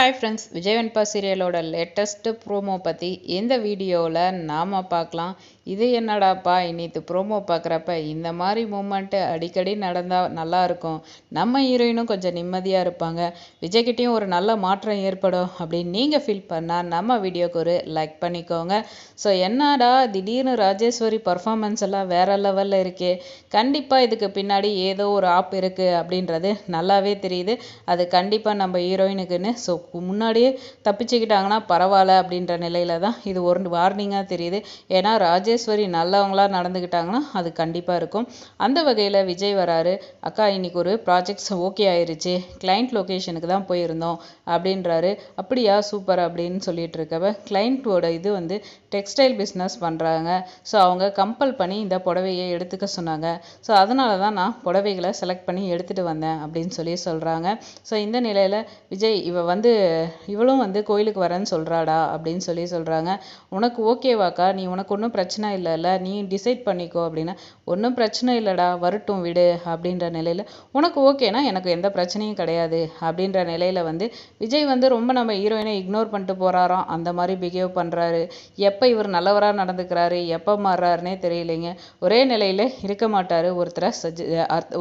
Hi friends Vijay Venba சீரியலோட latest promo பற்றி இந்த வீடியோவில் நாம் பார்க்கலாம். இது என்னடாப்பா இன்னித்து ப்ரோமோ பார்க்குறப்ப இந்த மாதிரி மூமெண்ட்டு அடிக்கடி நடந்தால் நல்லா இருக்கும். நம்ம ஹீரோயினும் கொஞ்சம் நிம்மதியாக இருப்பாங்க. விஜய்கிட்டையும் ஒரு நல்ல மாற்றம் ஏற்படும் அப்படின்னு நீங்கள் ஃபீல் பண்ணால் நம்ம வீடியோக்கு ஒரு லைக் பண்ணிக்கோங்க. ஸோ என்னடா திடீர்னு ராஜேஸ்வரி பர்ஃபாமன்ஸ் எல்லாம் வேற லெவலில் இருக்கே. கண்டிப்பாக இதுக்கு பின்னாடி ஏதோ ஒரு ஆப் இருக்குது அப்படின்றது நல்லாவே தெரியுது. அது கண்டிப்பாக நம்ம ஹீரோயினுக்குன்னு ஸோ முன்னாடியே தப்பிச்சுக்கிட்டாங்கன்னா பரவாயில்ல அப்படின்ற நிலையில தான் இது ஒரு வார்னிங்காக தெரியுது. ஏன்னா ராஜேஸ்வரி நல்லவங்களாக நடந்துக்கிட்டாங்கன்னா அது கண்டிப்பாக இருக்கும். அந்த வகையில் விஜய் வராரு. அக்கா இன்னைக்கு ஒரு ப்ராஜெக்ட்ஸ் ஓகே ஆயிருச்சு. கிளைண்ட் லொக்கேஷனுக்கு தான் போயிருந்தோம் அப்படின்றாரு. அப்படியா சூப்பர் அப்படின்னு சொல்லிட்டு இருக்கவ கிளைண்ட்டோட இது வந்து டெக்ஸ்டைல் பிஸ்னஸ் பண்ணுறாங்க ஸோ அவங்க கம்பல் பண்ணி இந்த புடவையை எடுத்துக்க சொன்னாங்க. ஸோ அதனால தான் நான் புடவைகளை செலக்ட் பண்ணி எடுத்துகிட்டு வந்தேன் அப்படின்னு சொல்லி சொல்கிறாங்க ஸோ இந்த நிலையில் விஜய் இவ வந்து இவளும் வந்து கோயிலுக்கு வரேன்னு சொல்கிறாடா அப்படின்னு சொல்லி சொல்கிறாங்க உனக்கு ஓகேவாக்கா நீ உனக்கு ஒன்றும் பிரச்சனை இல்லைல்ல நீ டிசைட் பண்ணிக்கோ அப்படின்னா ஒன்றும் பிரச்சனை இல்லைடா வரட்டும் விடு அப்படின்ற நிலையில் உனக்கு ஓகேனா எனக்கு எந்த பிரச்சனையும் கிடையாது அப்படின்ற நிலையில் வந்து விஜய் வந்து ரொம்ப நம்ம ஹீரோயினை இக்னோர் பண்ணிட்டு போகிறாராம் அந்த மாதிரி பிஹேவ் பண்ணுறாரு எப்போ இவர் நல்லவராக நடந்துக்கிறாரு எப்போ மாறுறாருனே தெரியலைங்க. ஒரே நிலையில் இருக்க மாட்டார். ஒருத்தரை சஜ்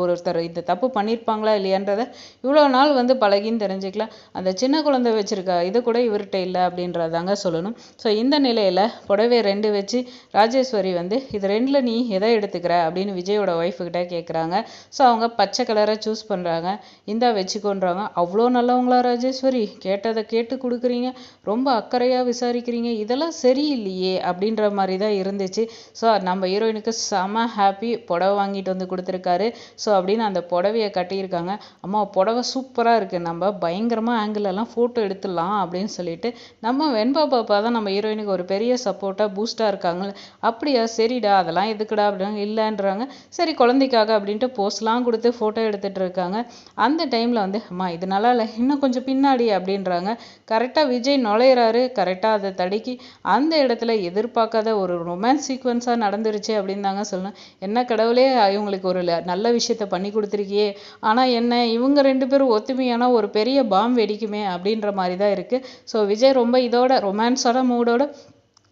ஒருத்தர் இந்த தப்பு பண்ணியிருப்பாங்களா இல்லையான்றதை இவ்வளோ நாள் வந்து பழகின்னு தெரிஞ்சுக்கலாம். அந்த சின்ன குழந்தை வச்சுருக்கா இது கூட இவர்கிட்ட இல்லை அப்படின்றதாங்க சொல்லணும். ஸோ இந்த நிலையில் புடவை ரெண்டு வச்சு ராஜேஸ்வரி வந்து இது ரெண்டில் நீ எதை எடுத்துக்கிற அப்படின்னு விஜயோட ஒய்ஃபுக்கிட்ட கேட்குறாங்க ஸோ அவங்க பச்சை கலரை சூஸ் பண்ணுறாங்க இந்தா வச்சுக்கோன்றாங்க. அவ்வளோ நல்லவங்களா ராஜேஸ்வரி? கேட்டதை கேட்டு கொடுக்குறீங்க. ரொம்ப அக்கறையாக விசாரிக்கிறீங்க. இதெல்லாம் சரியில்லையே அப்படின்ற மாதிரி தான் இருந்துச்சு. ஸோ நம்ம ஹீரோயினுக்கு செம ஹாப்பி புடவை வாங்கிட்டு வந்து கொடுத்துருக்காரு. ஸோ அப்படின்னு அந்த புடவையை கட்டியிருக்காங்க. அம்மா புடவை சூப்பராக இருக்குது நம்ம பயங்கரமாக ஆங்கிள் எல்லாம் ஃபோட்டோ எடுத்துடலாம் அப்படின்னு சொல்லிட்டு நம்ம வெண்பா பாப்பா தான் நம்ம ஹீரோயினுக்கு ஒரு பெரிய சப்போர்ட்டாக பூஸ்டாக இருக்காங்களே அப்படியா? சரிடா அதெல்லாம் எதுக்குடா அப்படின்னு இல்லைன்றாங்க. சரி குழந்தைக்காக அப்படின்ட்டு போஸ்ட்லாம் கொடுத்து ஃபோட்டோ எடுத்துகிட்டு இருக்காங்க. அந்த டைமில் வந்து அம்மா இது நல்லா இல்லை இன்னும் கொஞ்சம் பின்னாடி அப்படின்றாங்க. கரெக்டாக விஜய் நுழையிறாரு. கரெக்டாக அதை தடுக்கி அந்த இடத்துல எதிர்பார்க்காத ஒரு ரொமான்ஸ் சீக்வன்ஸாக நடந்துருச்சு அப்படின்னு தாங்க சொல்லணும். என்ன கடவுளே இவங்களுக்கு ஒரு ல- நல்ல விஷயத்த பண்ணி கொடுத்துருக்கியே. ஆனால் என்ன இவங்க ரெண்டு பேரும் ஒத்துமையான ஒரு பெரிய பாம் வெடிக்குமே அப்படின்ற மாதிரி தான் இருக்குது ஸோ விஜய் ரொம்ப இதோட ரொமான்ஸோட மூடோட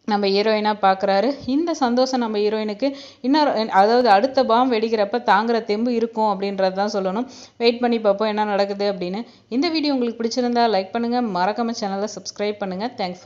நம்ம ஹீரோயினாக பார்க்குறாரு இந்த சந்தோஷம் நம்ம ஹீரோயினுக்கு இன்னொரு அதாவது அடுத்த பாம் வெடிக்கிறப்ப தாங்குற தெம்பு இருக்கும் அப்படின்றது தான் சொல்லணும். வெயிட் பண்ணி பார்ப்போம் என்ன நடக்குது அப்படின்னு. இந்த வீடியோ உங்களுக்கு பிடிச்சிருந்தா லைக் பண்ணுங்கள் மறக்காமல் சேனலை சப்ஸ்கிரைப் பண்ணுங்கள் தேங்க்ஸ்